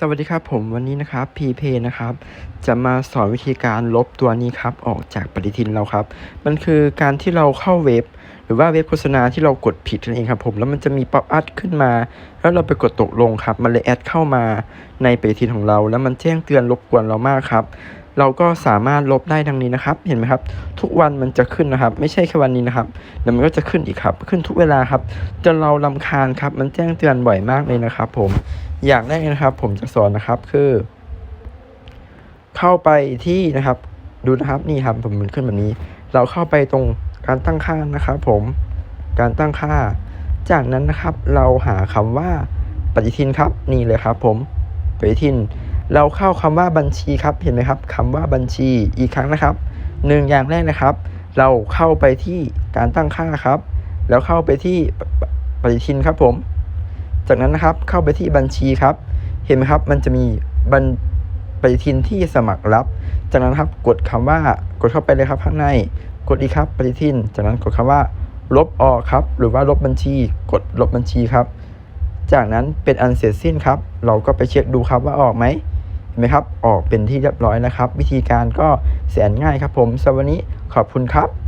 สวัสดีครับผมวันนี้นะครับพีเพนะครับ จะมาสอนวิธีการลบตัวนี้ครับ ออกจากปฏิทินเราครับ มันคือการที่เราเข้าเว็บ หรือว่าเว็บโฆษณาที่เรากดผิดนั่นเองครับผมแล้วมันจะมีป๊อปอัพขึ้นมา แล้วเราไปกดตกลงครับ มันเลยแอดเข้ามาในปฏิทินของเรา แล้วมันแจ้งเตือนรบกวนเรามากครับ เราก็สามารถลบได้ดังนี้นะครับ เห็นไหมครับ ทุกวันมันจะขึ้นนะครับ ไม่ใช่แค่วันนี้นะครับเดี๋ยวมันก็จะขึ้นอีกครับ ขึ้นทุกเวลาครับจนเราลำคาญครับ มันแจ้งเตือนบ่อยมากเลยนะครับ ผมอย่างแรกนะครับ ผมจะสอนนะครับคือ เข้าไปที่นะครับดูนะครับนี่ครับผมมันขึ้นแบบนี้ เราเข้าไปตรงการตั้งค่านะครับผมการตั้งค่า จากนั้นนะครับ เราหาคำว่าปฏิทินครับนี่เลยครับ ผมปฏิทิน เราเข้าคำว่าบัญชีครับเห็นไหมครับคำว่าบัญชีอีกครั้งนะครับหนึ่งอย่างแรกนะครับ เราเข้าไปที่การตั้งค่าครับ แล้วเข้าไปที่ปฏิทินครับผม จากนั้นนะครับเข้าไปที่บัญชีครับ เห็นไหมครับ มันจะมีบัญปฏิทินที่สมัครรับ จากนั้นครับกดคำว่ากดเข้าไปเลยครับข้างในกดอีกครับปฏิทิน จากนั้นกดคำว่า ลบออกครับ หรือว่าลบบัญชี กดลบบัญชีครับ จากนั้นเป็นอันเสร็จสิ้นครับ เราก็ไปเช็คดูครับว่าออกไหม ห็นไหมครับ ออกเป็นที่เรียบร้อยนะครับ วิธีการก็แสนง่ายครับผมสำหรับวันนี้ขอบคุณครับ